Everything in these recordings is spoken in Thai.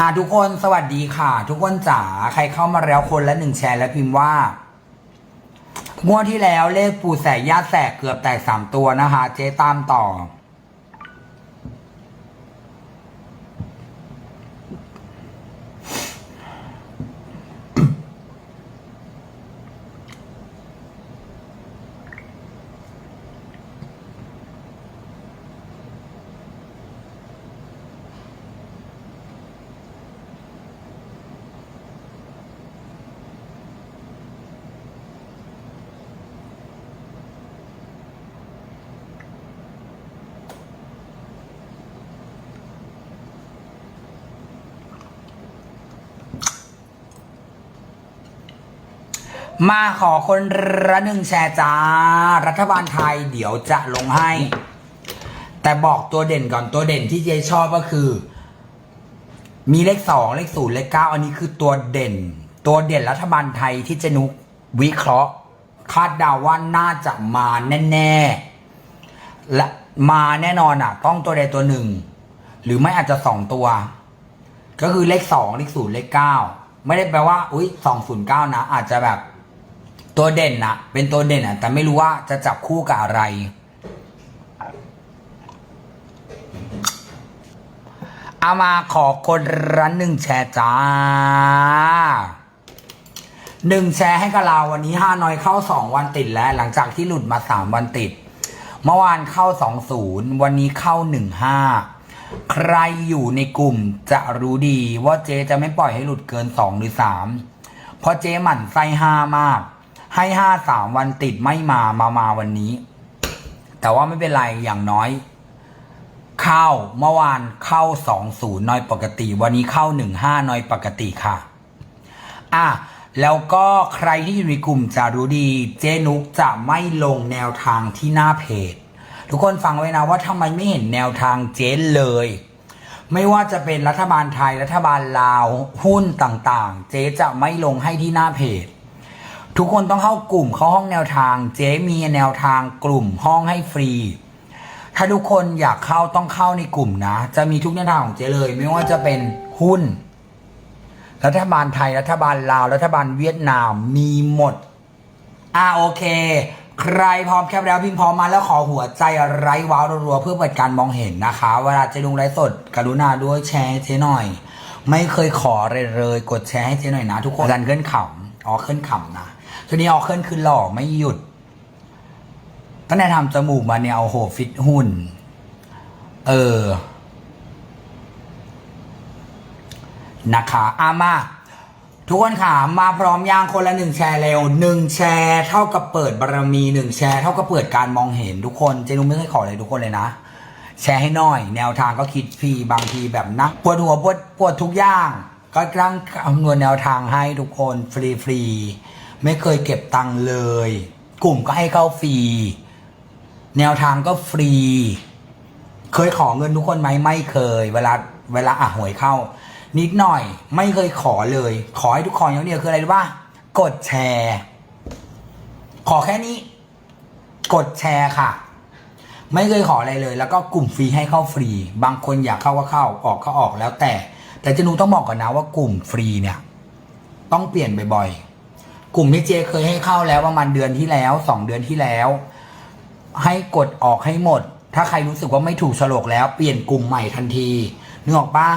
อะทุกคนสวัสดีค่ะ ทุกคนจ๋าใครเข้ามาแล้วคนละหนึ่งแชร์และพิมพ์ว่างวดที่แล้วเลขปู่แสกญาติแสกเกือบแตกสามตัวนะคะ เจ๊ตามต่อ มาขอคนละหนึ่งแชร์จ้า รัฐบาลไทยเดี๋ยวจะลงให้ แต่บอกตัวเด่นก่อนตัวเด่นที่เจชอบก็คือ มีเลขสองเลขศูนย์เลขเก้าอันนี้คือตัวเด่น ตัวเด่นรัฐบาลไทยที่เจนุกวิเคราะห์ คาดเดาว่าน่าจะมาแน่ ๆ และมาแน่นอนอะ ต้องตัวใดตัวหนึ่ง หรือไม่อาจจะสองตัว ก็คือเลขสองเลขศูนย์เลขเก้าไม่ได้แปลว่า อุ้ยสองศูนย์เก้านะ อาจจะแบบ ตัวเด่นนะเป็นตัวเด่นอะแต่ไม่รู้ว่าจะจับคู่กับอะไร เอามาขอคนละหนึ่งแชร์จ้าหนึ่งแชร์ให้กับเราวันนี้ห้าน้อยเข้าสองวันติดแล้ว หลังจากที่หลุดมาสามวันติด เมื่อวานเข้าสองศูนย์วันนี้เข้าหนึ่งห้าใครอยู่ในกลุ่มจะรู้ดีว่าเจ๊จะไม่ปล่อยให้หลุดเกินสองหรือสามเพราะเจ๊หมั่นไส้ห้ามาก ให้ห้าสามวันติดไม่มามามาวันนี้ แต่ว่าไม่เป็นไรอย่างน้อย เข้าเมื่อวานเข้าสองศูนย์น้อยปกติ วันนี้เข้าหนึ่งห้าน้อยปกติค่ะ อะแล้วก็ใครที่อยู่ในกลุ่มจะรู้ดี เจนุกจะไม่ลงแนวทางที่หน้าเพจ ทุกคนฟังไว้นะว่าทำไมไม่เห็นแนวทางเจ๊เลย ไม่ว่าจะเป็นรัฐบาลไทยรัฐบาลลาวหุ้นต่างๆ เจจะไม่ลงให้ที่หน้าเพจ ทุกคนต้องเข้ากลุ่มเข้าห้องแนวทาง เจ๊มีแนวทางกลุ่มห้องให้ฟรี ถ้าทุกคนอยากเข้าต้องเข้าในกลุ่มนะ จะมีทุกแนวทางของเจ๊เลย ไม่ว่าจะเป็นหุ้น รัฐบาลไทยรัฐบาลลาว รัฐบาลเวียดนามมีหมด อ่าโอเค ใครพร้อมแคปแล้วพิมพ์พร้อมมาแล้วขอหัวใจไร้ว้าวรัวๆเพื่อเปิดการมองเห็นนะคะ เวลาเจะลงไลฟ์สด กรุณาด้วยแชร์ให้เจ๊หน่อย ไม่เคยขอเลยเลย กดแชร์ให้เจ๊หน่อยนะ ทุกคนอาจารย์เคลื่อนขำอ๋อเคลื่อนขำนะ ทีนี้เอาเคลื่อนคือหล่อไม่หยุด ตั้งแต่ทำจมูกมาเนี่ยเอาโหฟิตหุ่น เออ นะคะอามา ทุกคนค่ะ มาพร้อมย่างคนละหนึ่งแชร์เร็วหนึ่งแชร์เท่ากับเปิดบารมีหนึ่งแชร์เท่ากับเปิดการมองเห็นทุกคนเจนุไม่เคยขอเลยทุกคนเลยนะแชร์ให้หน่อย แนวทางก็คิดฟรีบางทีแบบนักปวดหัวปวดปวดทุกอย่าง ก็กลั้งคำนวณแนวทางให้ทุกคนฟรีฟรี ไม่เคยเก็บตังค์เลย กลุ่มก็ให้เข้าฟรี แนวทางก็ฟรี เคยขอเงินทุกคนไหมไม่เคย เวลาเวลาอะหวยเข้า นิดหน่อย ไม่เคยขอเลย ขอให้ทุกคนอย่างเดียวคืออะไรรู้ป่ะกดแชร์ ขอแค่นี้ กดแชร์ค่ะ ไม่เคยขออะไรเลย แล้วก็กลุ่มฟรีให้เข้าฟรี บางคนอยากเข้าก็เข้า ออกก็ออกแล้วแต่ แต่จะนูต้องบอกก่อนนะว่ากลุ่มฟรีเนี่ย ต้องเปลี่ยนบ่อยๆ กลุ่มที่เจเคยให้เข้าแล้วประมาณเดือนที่แล้วสองเดือนที่แล้ว ให้กดออกให้หมด ถ้าใครรู้สึกว่าไม่ถูกโฉลกแล้ว เปลี่ยนกลุ่มใหม่ทันทีนึกออกปะ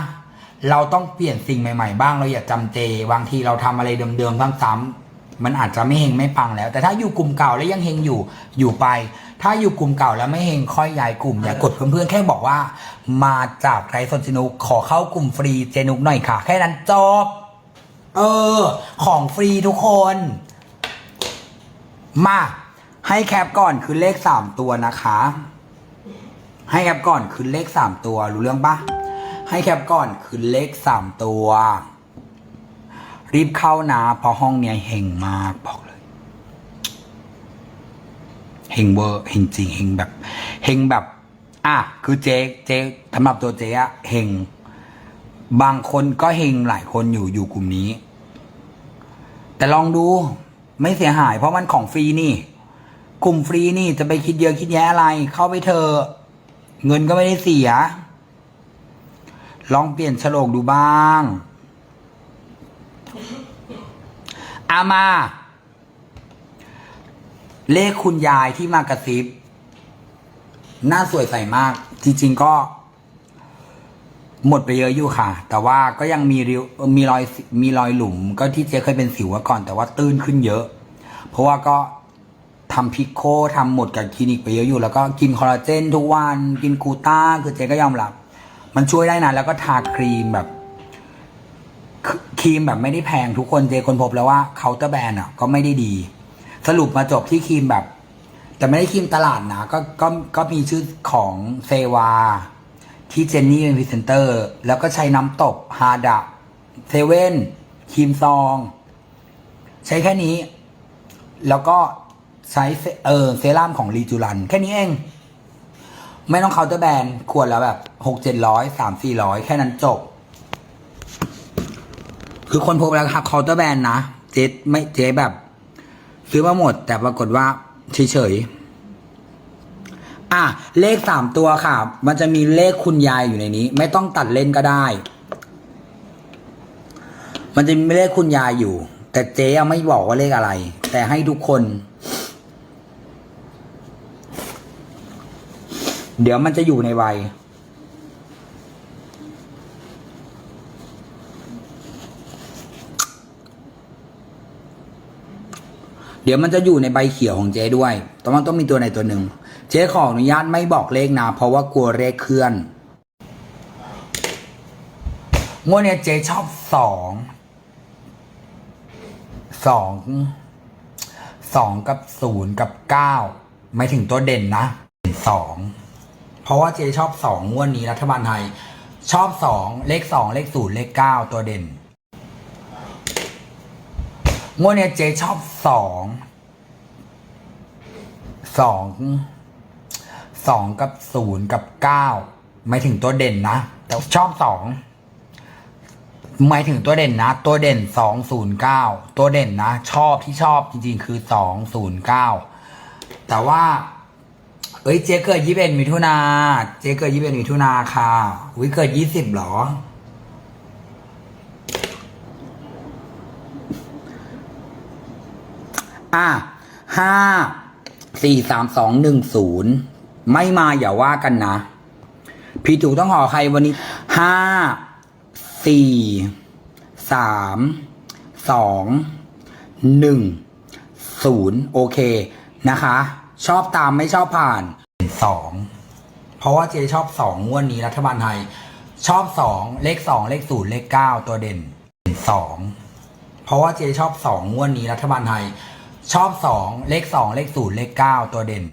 เราต้องเปลี่ยนสิ่งใหม่ๆบ้างเราอย่าจำเจบางทีเราทำอะไรเดิมๆซ้ำๆมันอาจจะไม่เฮงไม่ปังแล้ว แต่ถ้าอยู่กลุ่มเก่าแล้วยังเฮงอยู่อยู่ไป ถ้าอยู่กลุ่มเก่าแล้วไม่เฮงค่อยย้ายกลุ่มอย่ากดเพื่อนๆแค่บอกว่า มาจากไทยสนจินุกขอเข้ากลุ่มฟรีเจนุกหน่อยค่ะ แค่นั้นจบ เออ ของฟรีทุกคน มา ให้แคปก่อนคือเลขสามตัวนะคะ ให้แคปก่อนคือเลขสามตัว รู้เรื่องปะให้แคปก่อนคือเลขสามตัว รีบเข้านะเพราะห้องเนี้ยเฮงมากบอกเลยเฮงเวอร์เฮงจริงเฮงแบบเฮงแบบ อะคือเจ๊เจ๊สำหรับตัวเจ๊อะเฮง บางคนก็เฮงหลายคนอยู่อยู่กลุ่มนี้ แต่ลองดูไม่เสียหาย เพราะมันของฟรีนี่ กลุ่มฟรีนี่จะไปคิดเยอะคิดแยะอะไร เข้าไปเถอเงินก็ไม่ได้เสีย ลองเปลี่ยนโฉลกดูบ้างอามา เลขคุณยายที่มากระซิบ หน้าสวยใสมาก จริง ๆ ก็ หมดไปเยอะอยู่ค่ะ แต่ว่าก็ยังมีริ้วมีรอยมีรอยหลุม ก็ที่เจ๊เคยเป็นสิวมาก่อน แต่ว่าตื้นขึ้นเยอะ เพราะว่าก็ทำพิโคทำหมดกับคลินิกไปเยอะอยู่ แล้วก็กินคอลลาเจนทุกวัน กินกูต้า คือเจ๊ก็ยอมรับ มันช่วยได้นะแล้วก็ทาครีมแบบครีมแบบไม่ได้แพงทุกคนเจคนพบแล้วว่าเคาน์เตอร์แบรนด์อะก็ไม่ได้ดี สรุปมาจบที่ครีมแบบ แต่ไม่ได้ครีมตลาดนะก็ก็ก็มีชื่อของเซวา ที่เจนนี่เป็นพรีเซนเตอร์ แล้วก็ใช้น้ำตบฮาดะเซเว่นครีมซอง ใช้แค่นี้ แล้วก็ใช้เซเออเซรั่มของรีจูรัน แค่นี้เอง ไม่ต้องเคาน์เตอร์แบนด์ขวดละแบบหกเจ็ดร้อยสามสี่ร้อยแค่นั้นจบ คือคนพบแล้วครับเคาน์เตอร์แบนนะ เจ๊ไม่เจ๊แบบ ซื้อมาหมด แต่ปรากฏว่าเฉยๆ อะเลขสามตัวค่ะ มันจะมีเลขคุณยายอยู่ในนี้ ไม่ต้องตัดเล่นก็ได้ มันจะมีเลขคุณยายอยู่ แต่เจ๊ยังไม่บอกว่าเลขอะไร แต่ให้ทุกคน เดี๋ยวมันจะอยู่ในวัยเดี๋ยวมันจะอยู่ในใบเขียวของเจ๊ด้วยแต่มันต้องมีตัวในตัวหนึ่ง เจ๊ขออนุญาตไม่บอกเลขนะ เพราะว่ากลัวเลขเคลื่อนงวดเนี้ยเจ๊ชอบสองสองสองกับศูนย์กับเก้าไม่ถึงตัวเด่นนะสองเพราะว่าเจ๊ชอบสองงวดนี้รัฐบาลไทย ชอบสองเลขสองเลขศูนย์เลขเก้าตัวเด่นงวดเนี้ยเจ๊ชอบสองสอง สองกับศูนย์กับเก้าไม่ถึงตัวเด่นนะ แต่ชอบสองหมายถึงตัวเด่นนะ ตัวเด่นสองศูนย์เก้าตัวเด่นนะ ชอบที่ชอบจริง ๆ คือสองศูนย์เก้าแต่ว่า เอ้ยเจ๊เกิดยี่สิบเอ็ดมิถุนาเจ๊เกิดยี่สิบเอ็ดมิถุนาค่ะวิเกิดยี่สิบหรออะห้าสี่สามสองหนึ่งศูนย์ ไม่มาอย่าว่ากันนะพี่ถูกต้องขอใครวันนี้ห้าสี่สามสองหนึ่งศูนย์โอเคนะคะ ชอบตามไม่ชอบผ่านสองเพราะว่าเจชอบสองงวดนี้รัฐบาลไทย ชอบสองเลขสองเลขศูนย์เลขเก้าตัวเด่นสองเพราะว่าเจชอบสองงวดนี้รัฐบาลไทย ชอบสองเลขสองเลขศูนย์เลขเก้าตัวเด่น